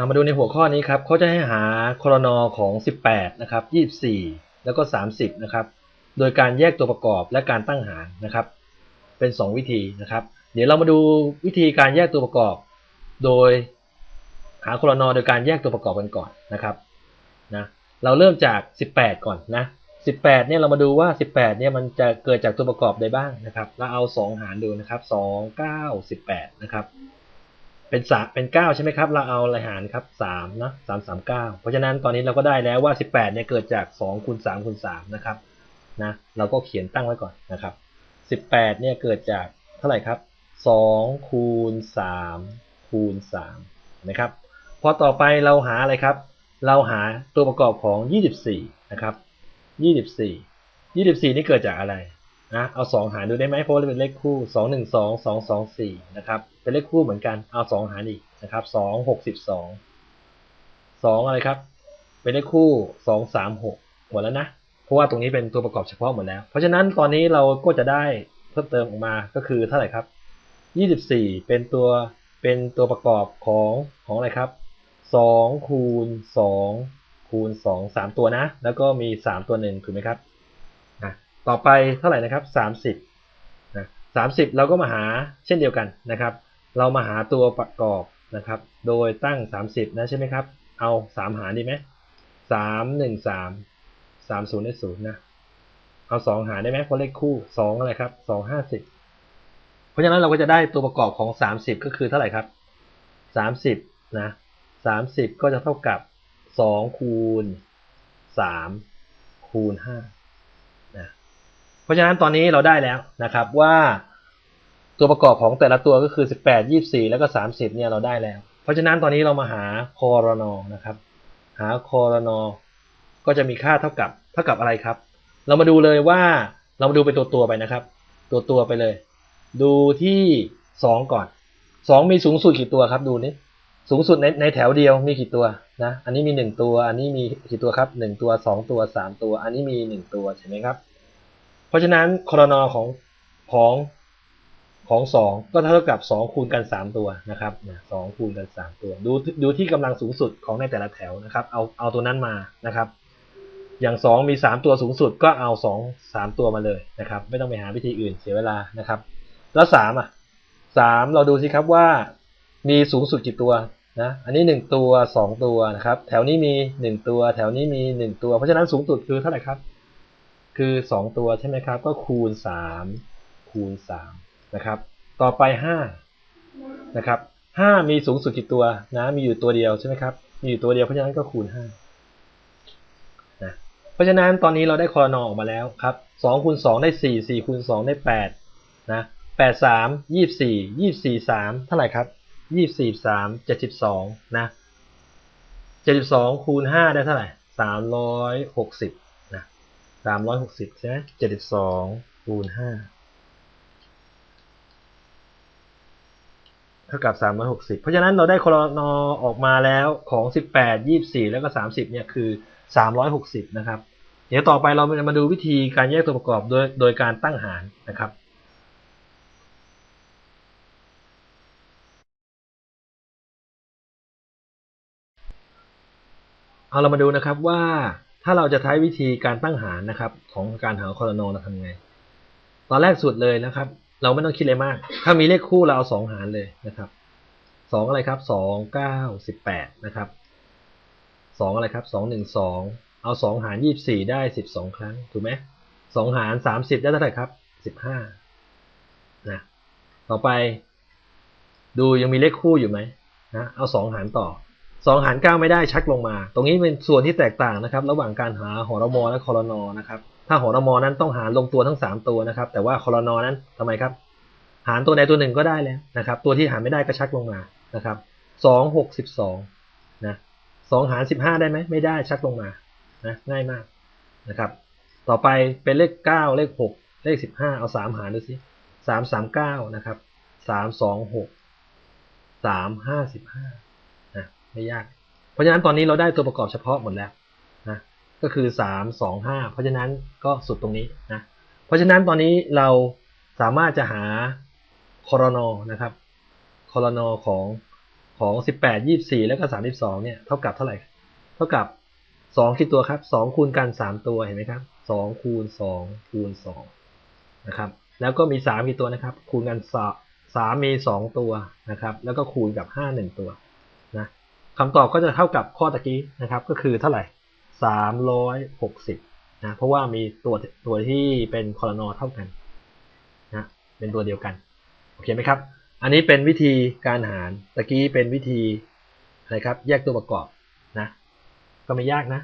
ามาดูในหัวข้อนี้ครับเขาจะให้หาครนของ 18 นะครับ 24 แล้วก็ 30 นะครับ โดยการแยกตัวประกอบและการตั้งหารนะครับ เป็น 2 วิธีนะครับ เดี๋ยวเรามาดูวิธีการแยกตัวประกอบ โดยหาครนโดยการแยกตัวประกอบกันก่อนนะครับนะเราเริ่มจาก 18 ก่อนนะ 18 เนี่ยเรามาดูว่า 18 เนี่ยมันจะเกิดจากตัวประกอบใดบ้างนะครับ เราเอา 2 หารดูนะครับ 2 9 18 นะครับ เป็นสามเป็นเก้าใช่ไหมครับ เราเอาอะไรหารครับสามนะสามสามเก้าเพราะฉะนั้นตอนนี้เราก็ได้แล้วว่าสิบแปดเนี่ยเกิดจากสองคูณสามคูณสามนะครับนะเราก็เขียนตั้งไว้ก่อนนะครับสิบแปดเนี่ยเกิดจากเท่าไหร่ครับสองคูณสามคูณสามนะครับพอต่อไปเราหาอะไรครับ เราหาตัวประกอบของยี่สิบสี่นะครับยี่สิบสี่ยี่สิบสี่นี่เกิดจากอะไร นะเอาสองหารดูได้ไหมเพราะว่าเป็นเลขคู่สองหนึ่งสองสองสองสี่นะครับเป็นเลขคู่เหมือนกันเอาสองหารอีกนะครับสองหกสิบสองสองอะไรครับ เป็นเลขคู่สองสามหกหมดแล้วนะ เพราะว่าตรงนี้เป็นตัวประกอบเฉพาะหมดแล้ว เพราะฉะนั้นตอนนี้เราก็จะได้เพิ่มเติมออกมาก็คือเท่าไหร่ครับยี่สิบสี่เป็นตัวเป็นตัวประกอบของของอะไรครับสองคูณสองคูณสองสามตัวนะ แล้วก็มีสามตัวหนึ่งถูกไหมครับ ต่อไปเท่าไหร่นะครับ30นะ30เราก็มาหาเช่นเดียวกันนะครับ เรามาหาตัวประกอบนะครับ โดยตั้ง30นะใช่ไหมครับ เอา3หารดีไหม3 1 3 3 0ได้0นะ เอา2หารได้ไหมเพราะเลขคู่2อะไรครับ2 50เพราะฉะนั้นเราก็จะได้ตัวประกอบของ30ก็คือเท่าไหร่ครับ30นะ30ก็จะเท่ากับ2คูณ3คูณ5เพ ราะฉะนั้นตอนนี้เราได้แล้วนะครับว่าตัวประกอบของแต่ละตัวก็คือ 18 24 แล้วก็ 30เนี่ยเราได้แล้ว เพราะฉะนั้นตอนนี้เรามาหาคอรนอนะครับ หาคอรนอก็จะมีค่าเท่ากับเท่ากับอะไรครับ เรามาดูเลยว่าเรามาดูเป็นตัวตัวไปนะครับ ตัวตัวไปเลย ดูที่ 2 ก่อน 2 มีสูงสุดกี่ตัวครับดูนี่สูงสุดในในแถวเดียวมีกี่ตัวนะอันนี้มี 1 ตัว อันนี้มีกี่ตัวครับ 1 ตัว 2 ตัว 3 ตัว อันนี้มี 1 ตัวใช่ไหมครับ เพราะฉะนั้นครนอของของของสองก็เท่ากับสองคูณกันสามตัวนะครับสองคูณกันสามตัว ดูดูที่กำลังสูงสุดของในแต่ละแถวนะครับ เอาเอาตัวนั้นมานะครับ อย่างสองมีสามตัวสูงสุดก็เอาสองสามตัวมาเลยนะครับ ไม่ต้องไปหาวิธีอื่นเสียเวลานะครับ แล้วสามอะสามเราดูสิครับว่ามีสูงสุดกี่ตัวนะอันนี้หนึ่งตัวสองตัวนะครับ แถวนี้มีหนึ่งตัว แถวนี้มีหนึ่งตัว เพราะฉะนั้นสูงสุดคือเท่าไหร่ครับ คือ 2 ตัวใช่ไหมครับ ก็คูณ 3 คูณ3นะครับ ต่อไป5นะครับ5มีสูงสุดกี่ตัวนะมีอยู่ตัวเดียวใช่ไหมครับมีอยู่ตัวเดียวเพราะฉะนั้นก็คูณ5นะเพราะฉะนั้นตอนนี้เราได้คอนอออกมาแล้วครับ2คูณ2ได้4 4คูณ2ได้8นะ8 3 24 24 3 เท่าไหร่ครับ 24 3 72นะ72คูณ5ได้เท่าไหร่360 สามร้อยหกสิบใช่ไหมเจ็ดสิบสองคูณห้าเท่ากับสามร้อยหกสิบเพราะฉะนั้นเราได้คลนอออกมาแล้วของสิบแปดยี่สี่แล้วก็สามสิบเนี่ยคือสามร้อยหกสิบนะครับ เดี๋ยวต่อไปเราจะมาดูวิธีการแยกตัวประกอบโดยโดยการตั้งหารนะครับ เอาเรามาดูนะครับว่า ถ้าเราจะใช้วิธีการตั้งหารนะครับ ของการหาคอรนอเราทำไง ตอนแรกสุดเลยนะครับ เราไม่ต้องคิดอะไรมาก ถ้ามีเลขคู่เราเอาสองหารเลยนะครับสองอะไรครับสองเก้าสิบแปดนะครับสองอะไรครับสองหนึ่งสองเอาสองหารยี่บสี่ได้สิบสองครั้งถูกไหมสองหารสามสิบได้เท่าไหร่ครับสิบห้านะต่อไป ดูยังมีเลขคู่อยู่ไหมนะเอาสองหารต่อ สองหารเก้าไม่ได้ชักลงมา ตรงนี้เป็นส่วนที่แตกต่างนะครับ ระหว่างการหาหอรมอและคอรนอนะครับถ้าหอรมอนั้นต้องหารลงตัวทั้งสามตัวนะครับ แต่ว่าคอรนอนั้นทำไมครับ หารตัวใดตัวหนึ่งก็ได้แล้วนะครับ ตัวที่หารไม่ได้ก็ชักลงมานะครับสองหกสิบสองนะสองหารสิบห้าได้ไหมไม่ได้ชักลงมานะง่ายมากนะครับ ต่อไปเป็นเลขเก้าเลขหกเลขสิบห้าเอาสามหารดูสิสามสามเก้านะครับสามสองหกสามห้าสิบห้า ไม่ยาก เพราะฉะนั้นตอนนี้เราได้ตัวประกอบเฉพาะหมดแล้วนะก็คือสามสองห้าเพราะฉะนั้นก็สุดตรงนี้นะเพราะฉะนั้นตอนนี้เราสามารถจะหาคอรนอนะครับคอรนอของของสิบแปดยี่สี่แล้วก็สามสิบสองเนี่ยเท่ากับเท่าไหร่ เท่ากับสองกี่ตัวครับสองคูณกันสามตัวเห็นไหมครับสองคูณสองคูณสองนะครับ แล้วก็มีสามกี่ตัวนะครับ คูณกันสามสามมีสองตัวนะครับ แล้วก็คูณกับห้าหนึ่งตัวนะ คำตอบก็จะเท่ากับข้อตะกี้นะครับก็คือเท่าไหร่สามร้อยหกสิบนะเพราะว่ามีตัวตัวที่เป็นคอลนอเท่ากันนะเป็นตัวเดียวกันโอเคไหมครับ อันนี้เป็นวิธีการหารตะกี้เป็นวิธีอะไรครับแยกตัวประกอบนะก็ไม่ยากนะ